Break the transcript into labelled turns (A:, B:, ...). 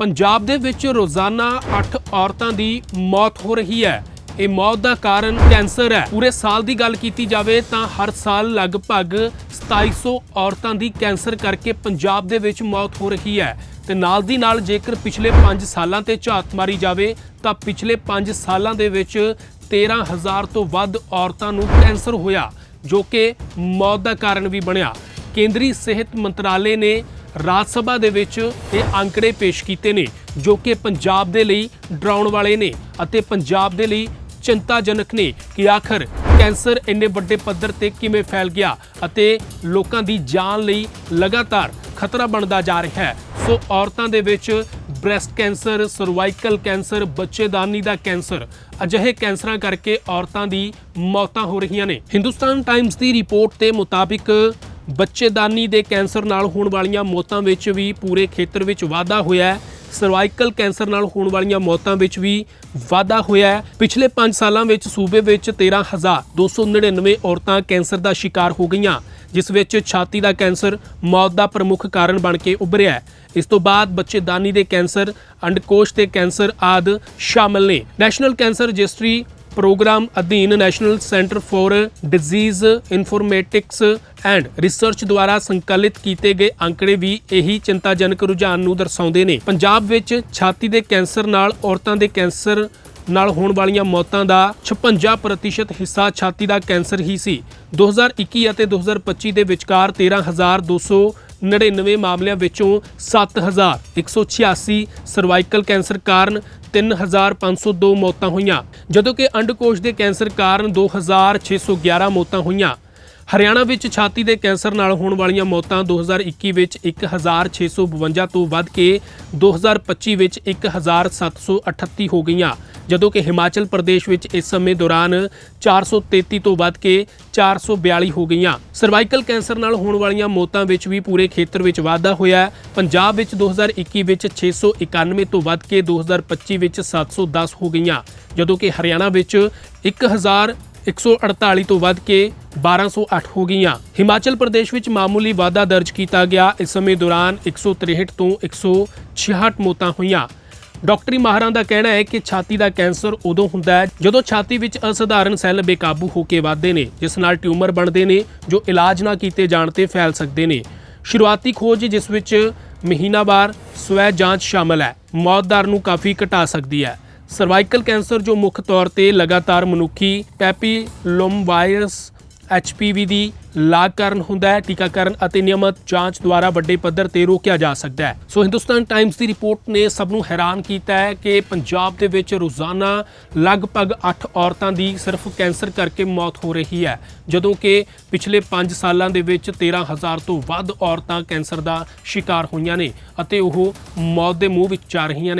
A: ਪੰਜਾਬ ਦੇ ਵਿੱਚ ਰੋਜ਼ਾਨਾ 8 ਔਰਤਾਂ ਦੀ ਮੌਤ ਹੋ ਰਹੀ ਹੈ। ਇਹ ਮੌਤ ਦਾ ਕਾਰਨ ਕੈਂਸਰ ਹੈ। ਪੂਰੇ ਸਾਲ ਦੀ ਗੱਲ ਕੀਤੀ ਜਾਵੇ ਤਾਂ ਹਰ ਸਾਲ ਲਗਭਗ 2700 ਔਰਤਾਂ ਦੀ ਕੈਂਸਰ ਕਰਕੇ ਪੰਜਾਬ ਦੇ ਵਿੱਚ ਮੌਤ ਹੋ ਰਹੀ ਹੈ ਤੇ ਨਾਲ ਦੀ ਨਾਲ ਜੇਕਰ ਪਿਛਲੇ 5 ਸਾਲਾਂ ਤੇ ਝਾਤ ਮਾਰੀ ਜਾਵੇ ਤਾਂ ਪਿਛਲੇ 5 ਸਾਲਾਂ ਦੇ ਵਿੱਚ 13000 ਤੋਂ ਵੱਧ ਔਰਤਾਂ ਨੂੰ ਕੈਂਸਰ ਹੋਇਆ, ਜੋ ਕਿ ਮੌਤ ਦਾ ਕਾਰਨ ਵੀ ਬਣਿਆ। ਕੇਂਦਰੀ ਸਿਹਤ ਮੰਤਰਾਲੇ ਨੇ ਰਾਜ ਸਭਾ ਦੇ ਵਿੱਚ ਇਹ ਅੰਕੜੇ ਪੇਸ਼ ਕੀਤੇ ਨੇ, ਜੋ ਕਿ ਪੰਜਾਬ ਦੇ ਲਈ ਡਰਾਉਣ ਵਾਲੇ ਨੇ ਅਤੇ ਪੰਜਾਬ ਦੇ ਲਈ ਚਿੰਤਾਜਨਕ ਨੇ ਕਿ ਆਖਰ ਕੈਂਸਰ ਇੰਨੇ ਵੱਡੇ ਪੱਧਰ ਤੇ ਕਿਵੇਂ ਫੈਲ ਗਿਆ ਅਤੇ ਲੋਕਾਂ ਦੀ ਜਾਨ ਲਈ ਲਗਾਤਾਰ ਖਤਰਾ ਬਣਦਾ ਜਾ ਰਿਹਾ ਹੈ। ਸੋ ਔਰਤਾਂ ਦੇ ਵਿੱਚ ਬ੍ਰੈਸਟ ਕੈਂਸਰ, ਸਰਵਾਈਕਲ ਕੈਂਸਰ, ਬੱਚੇਦਾਨੀ ਦਾ ਕੈਂਸਰ, ਅਜਿਹੇ ਕੈਂਸਰਾਂ ਕਰਕੇ ਔਰਤਾਂ ਦੀ ਮੌਤਾਂ ਹੋ ਰਹੀਆਂ ਨੇ। ਹਿੰਦੁਸਤਾਨ ਟਾਈਮਸ ਦੀ ਰਿਪੋਰਟ ਦੇ ਮੁਤਾਬਿਕ ਬੱਚੇਦਾਨੀ ਦੇ ਕੈਂਸਰ ਨਾਲ ਹੋਣ ਵਾਲੀਆਂ ਮੌਤਾਂ ਵਿੱਚ ਵੀ ਪੂਰੇ ਖੇਤਰ ਵਿੱਚ ਵਾਧਾ ਹੋਇਆ ਹੈ। ਸਰਵਾਈਕਲ ਕੈਂਸਰ ਨਾਲ ਹੋਣ ਵਾਲੀਆਂ ਮੌਤਾਂ ਵਿੱਚ ਵੀ ਵਾਧਾ ਹੋਇਆ ਹੈ। ਪਿਛਲੇ 5 ਸਾਲਾਂ ਵਿੱਚ ਸੂਬੇ ਵਿੱਚ 13299 ਔਰਤਾਂ ਕੈਂਸਰ ਦਾ ਸ਼ਿਕਾਰ ਹੋ ਗਈਆਂ, ਜਿਸ ਵਿੱਚ ਛਾਤੀ ਦਾ ਕੈਂਸਰ, ਮੌਤ ਦਾ ਪ੍ਰਮੁੱਖ ਕਾਰਨ ਬਣ ਕੇ ਉੱਭਰਿਆ ਹੈ। ਇਸ ਤੋਂ ਬਾਅਦ ਬੱਚੇਦਾਨੀ ਦੇ ਕੈਂਸਰ, ਅੰਡਕੋਸ਼ ਦੇ ਕੈਂਸਰ ਆਦ ਸ਼ਾਮਲ ਨੇ। ਨੈਸ਼ਨਲ ਕੈਂਸਰ ਰਜਿਸਟਰੀ ਪ੍ਰੋਗਰਾਮ ਅਧੀਨ national centre for disease informatics and research ਦੁਆਰਾ ਸੰਕਲਿਤ ਕੀਤੇ ਗਏ ਅੰਕੜੇ ਵੀ ਇਹੀ ਚਿੰਤਾਜਨਕ ਰੁਝਾਨ ਨੂੰ ਦਰਸਾਉਂਦੇ ਨੇ। ਪੰਜਾਬ ਵਿੱਚ ਛਾਤੀ ਦੇ ਕੈਂਸਰ ਨਾਲ ਔਰਤਾਂ ਦੇ ਕੈਂਸਰ ਨਾਲ ਹੋਣ ਵਾਲੀਆਂ ਮੌਤਾਂ ਦਾ 56% ਹਿੱਸਾ ਛਾਤੀ ਦਾ ਕੈਂਸਰ ਹੀ ਸੀ। 2021 ਅਤੇ 2025 ਦੇ ਵਿਚਕਾਰ 13299 ਮਾਮਲਿਆਂ ਵਿੱਚੋਂ 7186 ਸਰਵਾਈਕਲ ਕੈਂਸਰ ਕਾਰਨ 3502 ਮੌਤਾਂ ਹੋਈਆਂ। ਜਦੋਂ ਕਿ ਅੰਡਕੋਸ਼ ਦੇ ਕੈਂਸਰ ਕਾਰਨ 2611 ਮੌਤਾਂ ਹੋਈਆਂ। ਹਰਿਆਣਾ ਵਿੱਚ ਛਾਤੀ ਦੇ ਕੈਂਸਰ ਨਾਲ ਹੋਣ ਵਾਲੀਆਂ ਮੌਤਾਂ 2021 ਵਿੱਚ 1652 ਤੋਂ ਵੱਧ ਕੇ 2025 ਵਿੱਚ 1738 ਹੋ ਗਈਆਂ, ਜਦੋਂ ਕਿ ਹਿਮਾਚਲ ਪ੍ਰਦੇਸ਼ ਵਿੱਚ ਇਸ ਸਮੇਂ ਦੌਰਾਨ 433 ਤੋਂ ਵੱਧ ਕੇ 442 ਹੋ ਗਈਆਂ। ਸਰਵਾਈਕਲ ਕੈਂਸਰ ਨਾਲ ਹੋਣ ਵਾਲੀਆਂ ਮੌਤਾਂ ਵਿੱਚ ਵੀ ਪੂਰੇ ਖੇਤਰ ਵਿੱਚ ਵਾਧਾ ਹੋਇਆ ਹੈ। ਪੰਜਾਬ ਵਿੱਚ 2021 ਵਿੱਚ 691 ਤੋਂ ਵੱਧ ਕੇ 2025 ਵਿੱਚ 710 ਹੋ ਗਈਆਂ, ਜਦੋਂ ਕਿ ਹਰਿਆਣਾ ਵਿੱਚ 1000 148 ਤੋਂ ਵੱਧ ਕੇ 1208 ਹੋ ਗਈਆਂ। ਹਿਮਾਚਲ ਪ੍ਰਦੇਸ਼ ਵਿੱਚ ਮਾਮੂਲੀ ਵਾਧਾ ਦਰਜ ਕੀਤਾ ਗਿਆ। ਇਸ ਸਮੇਂ ਦੌਰਾਨ 163 ਤੋਂ 166 ਮੌਤਾਂ ਹੋਈਆਂ। ਡਾਕਟਰੀ ਮਾਹਰਾਂ ਦਾ ਕਹਿਣਾ ਹੈ ਕਿ ਛਾਤੀ ਦਾ ਕੈਂਸਰ ਉਦੋਂ ਹੁੰਦਾ ਹੈ ਜਦੋਂ ਛਾਤੀ ਵਿੱਚ ਅਸਧਾਰਨ ਸੈੱਲ ਬੇਕਾਬੂ ਹੋ ਕੇ ਵੱਧਦੇ ਨੇ, ਜਿਸ ਨਾਲ ਟਿਊਮਰ ਬਣਦੇ ਨੇ, ਜੋ ਇਲਾਜ ਨਾ ਕੀਤੇ ਜਾਣ ਤੇ ਫੈਲ ਸਕਦੇ ਨੇ। ਸ਼ੁਰੂਆਤੀ ਖੋਜ ਜਿਸ ਵਿੱਚ ਮਹੀਨਾਵਾਰ ਸਵੈ ਜਾਂਚ ਸ਼ਾਮਲ ਹੈ। ਮੌਤ ਦਰ ਨੂੰ ਕਾਫੀ ਘਟਾ ਸਕਦੀ ਹੈ। ਸਰਵਾਈਕਲ ਕੈਂਸਰ ਜੋ ਮੁੱਖ ਤੌਰ ਤੇ ਲਗਾਤਾਰ ਮਨੁੱਖੀ ਪੈਪੀਲੋਮ ਵਾਇਰਸ HPV ਦੀ ਲਾਗ ਕਾਰਨ ਹੁੰਦਾ ਹੈ, ਟੀਕਾਕਰਨ ਅਤੇ ਨਿਯਮਤ ਜਾਂਚ ਦੁਆਰਾ ਵੱਡੇ ਪੱਧਰ ਤੇ ਰੋਕਿਆ ਜਾ ਸਕਦਾ ਹੈ। ਸੋ ਹਿੰਦੁਸਤਾਨ ਟਾਈਮਸ ਦੀ ਰਿਪੋਰਟ ਨੇ ਸਭ ਨੂੰ ਹੈਰਾਨ ਕੀਤਾ ਹੈ ਕਿ ਪੰਜਾਬ ਦੇ ਵਿੱਚ ਰੋਜ਼ਾਨਾ ਲਗਭਗ 8 ਔਰਤਾਂ ਦੀ ਸਿਰਫ ਕੈਂਸਰ ਕਰਕੇ ਮੌਤ ਹੋ ਰਹੀ ਹੈ, ਜਦੋਂ ਕਿ ਪਿਛਲੇ 5 ਸਾਲਾਂ ਦੇ ਵਿੱਚ 13000 ਤੋਂ ਵੱਧ ਔਰਤਾਂ ਕੈਂਸਰ ਦਾ ਸ਼ਿਕਾਰ ਹੋਈਆਂ ਨੇ ਅਤੇ ਉਹ ਮੌਤ ਦੇ ਮੂੰਹ ਵਿੱਚ ਜਾ ਰਹੀਆਂ ਨੇ।